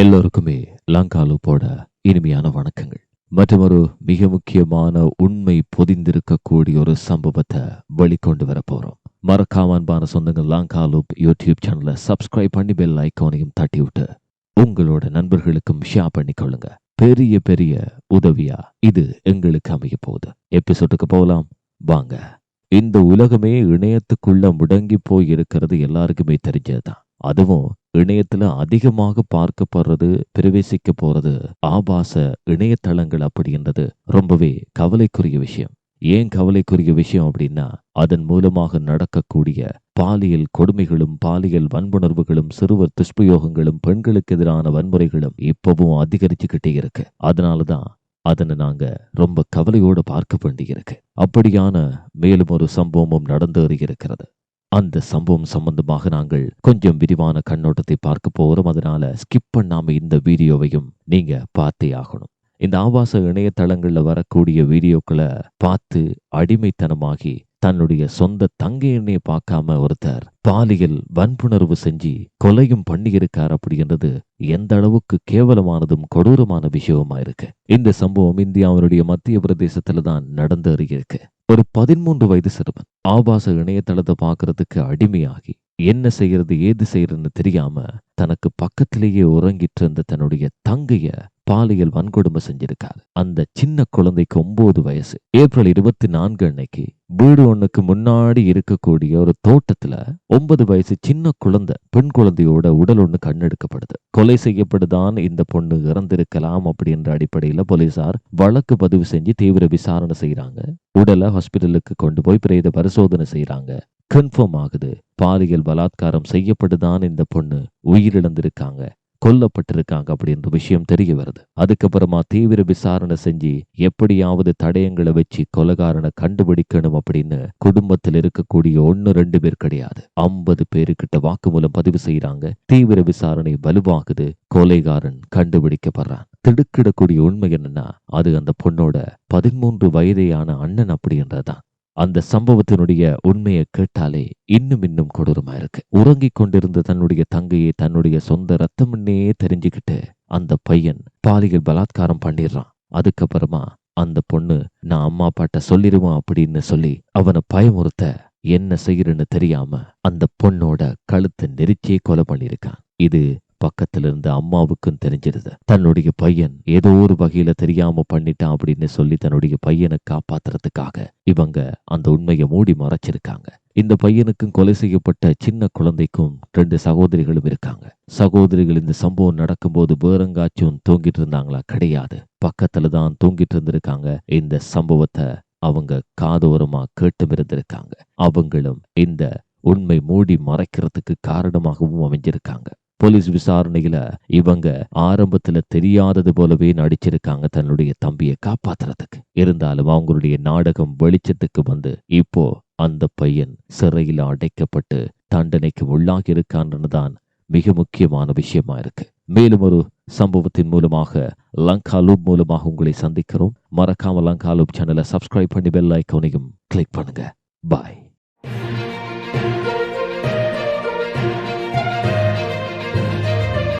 எல்லோருக்குமே லங்காலூப்போட இனிமையான வணக்கங்கள். மற்றும் ஒரு மிக முக்கியமான உண்மை பொதிந்திருக்கக்கூடிய ஒரு சம்பவத்தை வெளிக்கொண்டு வர போறோம். மறக்காம அன்பான சொந்தங்கள் லாங்காலூப் யூடியூப் சேனலை சப்ஸ்கிரைப் பண்ணி பெல் ஐக்கோனையும் தட்டி விட்டு உங்களோட நண்பர்களுக்கும் ஷேர் பண்ணிக்கொள்ளுங்க பெரிய பெரிய உதவியா இது எங்களுக்கு அமைய போகுது. எபிசோடுக்கு போகலாம் வாங்க. இந்த உலகமே இணையத்துக்குள்ள முடங்கி போய் இருக்கிறது எல்லாருக்குமே தெரிஞ்சதுதான். அதுவும் இணையத்துல அதிகமாக பார்க்கப்படுறது பிரவேசிக்க போறது ஆபாச இணையதளங்கள் அப்படின்றது ரொம்பவே கவலைக்குரிய விஷயம். ஏன் கவலைக்குரிய விஷயம் அப்படின்னா அதன் மூலமாக நடக்கக்கூடிய பாலியல் கொடுமைகளும் பாலியல் வன்புணர்வுகளும் சிறுவர் துஷ்பிரயோகங்களும் பெண்களுக்கு எதிரான வன்முறைகளும் இப்பவும் அதிகரிச்சுக்கிட்டே இருக்கு. அதனாலதான் அதனை நாங்க ரொம்ப கவலையோட பார்க்க வேண்டியிருக்கு. அப்படியான மேலும் ஒரு சம்பவமும் நடந்து இருக்கிறது அந்த சம்பவம் சம்பந்தமாக நாங்கள் கொஞ்சம் விரிவான கண்ணோட்டத்தை பார்க்க போறோம் அதனால ஸ்கிப் பண்ணாம இந்த வீடியோவையும் நீங்க பார்த்தே ஆகணும். இந்த ஆபாச இணையதளங்கள்ல வரக்கூடிய வீடியோக்களை பார்த்து அடிமைத்தனமாகி தன்னுடைய சொந்த தங்கையெண்ணை பார்க்காம ஒருத்தர் பாலியல் வன்புணர்வு செஞ்சு கொலையும் பண்ணியிருக்கார் அப்படின்றது எந்த அளவுக்கு கேவலமானதும் கொடூரமான விஷயமா இருக்கு. இந்த சம்பவம் இந்தியாவினுடைய மத்திய பிரதேசத்துல தான் நடந்து இருக்கு. ஒரு பதிமூன்று வயது சிறுவன் ஆபாச இணையதளத்தை பார்க்கறதுக்கு அடிமையாகி என்ன செய்யறது ஏது செய்யறதுன்னு தெரியாம தனக்கு பக்கத்திலேயே உறங்கிட்டு இருந்த தன்னுடைய தங்கைய பாலியல் வன்கொடுமை செஞ்சிருக்காரு. அந்த சின்ன குழந்தைக்கு ஒன்பது வயசு. ஏப்ரல் இருபத்தி நான்கு அன்னைக்கு வீடு ஒண்ணுக்கு முன்னாடி இருக்கக்கூடிய ஒரு தோட்டத்துல ஒன்பது வயசு சின்ன குழந்தை பெண் குழந்தையோட உடல் ஒண்ணு கண்ணெடுக்கப்படுது. கொலை செய்யப்படுதான் இந்த பொண்ணு இறந்திருக்கலாம் அப்படின்ற அடிப்படையில போலீசார் வழக்கு பதிவு செஞ்சு தீவிர விசாரணை செய்யறாங்க உடலை ஹாஸ்பிட்டலுக்கு கொண்டு போய் பிரேத பரிசோதனை செய்யறாங்க கன்ஃபார்ம் ஆகுது. பாலியல் பலாத்காரம் செய்யப்படுதான் இந்த பொண்ணு உயிரிழந்திருக்காங்க. கொல்லப்பட்டிருக்காங்க அப்படின்ற விஷயம் தெரிய வருது. அதுக்கப்புறமா தீவிர விசாரணை செஞ்சு எப்படியாவது தடயங்களை வச்சு கொலகாரனை கண்டுபிடிக்கணும் அப்படின்னு குடும்பத்தில் இருக்கக்கூடிய ஒன்னு ரெண்டு பேர் கிடையாது. ஐம்பது பேருக்கிட்ட வாக்குமூலம் பதிவு செய்யறாங்க தீவிர விசாரணை வலுவாகுது. கொலைகாரன் கண்டுபிடிக்கப்படுறான். திடுக்கிடக்கூடிய உண்மை என்னன்னா அது அந்த பொண்ணோட பதிமூன்று வயதையான அண்ணன் அப்படின்றதான். அந்த சம்பவத்தினுடைய உண்மையை கேட்டாலே இன்னும் இன்னும் கொடூரமா இருக்கு. உறங்கிக் கொண்டிருந்த தன்னுடைய தங்கையை தன்னுடைய சொந்த ரத்தம்னே தெரிஞ்சுக்கிட்டு அந்த பையன் பாலியல் பலாத்காரம் பண்ணிடுறான். அதுக்கப்புறமா அந்த பொண்ணு நான் அம்மா அப்பாட்ட சொல்லிடுவான் அப்படின்னு சொல்லி அவனை பயமுறுத்த என்ன செய்யறன்னு தெரியாம அந்த பொண்ணோட கழுத்தை நெரிச்சே கொலை பண்ணியிருக்கான். இது பக்கத்துல இருந்து அம்மாவுக்கும் தெரிஞ்சிருது தன்னுடைய பையன் ஏதோ ஒரு வகையில தெரியாம பண்ணிட்டான் அப்படின்னு சொல்லி தன்னுடைய பையனை காப்பாத்துறதுக்காக இவங்க அந்த உண்மையை மூடி மறைச்சிருக்காங்க. இந்த பையனுக்கும் கொலை செய்யப்பட்ட சின்ன குழந்தைக்கும் ரெண்டு சகோதரிகளும் இருக்காங்க. சகோதரிகள் இந்த சம்பவம் நடக்கும்போது வேறங்காச்சும் தூங்கிட்டு இருந்தாங்களா? கிடையாது. பக்கத்துல தான் தூங்கிட்டு இருந்திருக்காங்க. இந்த சம்பவத்தை அவங்க காதோரமா கேட்டும் இருந்திருக்காங்க. அவங்களும் இந்த உண்மை மூடி மறைக்கிறதுக்கு காரணமாகவும் அமைஞ்சிருக்காங்க. போலீஸ் விசாரணையில இவங்க ஆரம்பத்துல தெரியாதது போலவே நடிச்சிருக்காங்க தன்னுடைய தம்பியை காப்பாத்துறதுக்கு. இருந்தாலும் அவங்களுடைய நாடகம் வெளிச்சத்துக்கு வந்து இப்போ அந்த பையன் சிறையில் அடைக்கப்பட்டு தண்டனைக்கு உள்ளாகி இருக்கான்றதுதான் மிக முக்கியமான விஷயமா இருக்கு. மேலும் ஒரு சம்பவத்தின் மூலமாக லங்கா லூப் மூலமாக உங்களை சந்திக்கிறோம். மறக்காம லங்கா லூப் சேனலை சப்ஸ்கிரைப் பண்ணி பெல் ஐக்கோனையும் கிளிக் பண்ணுங்க. பாய்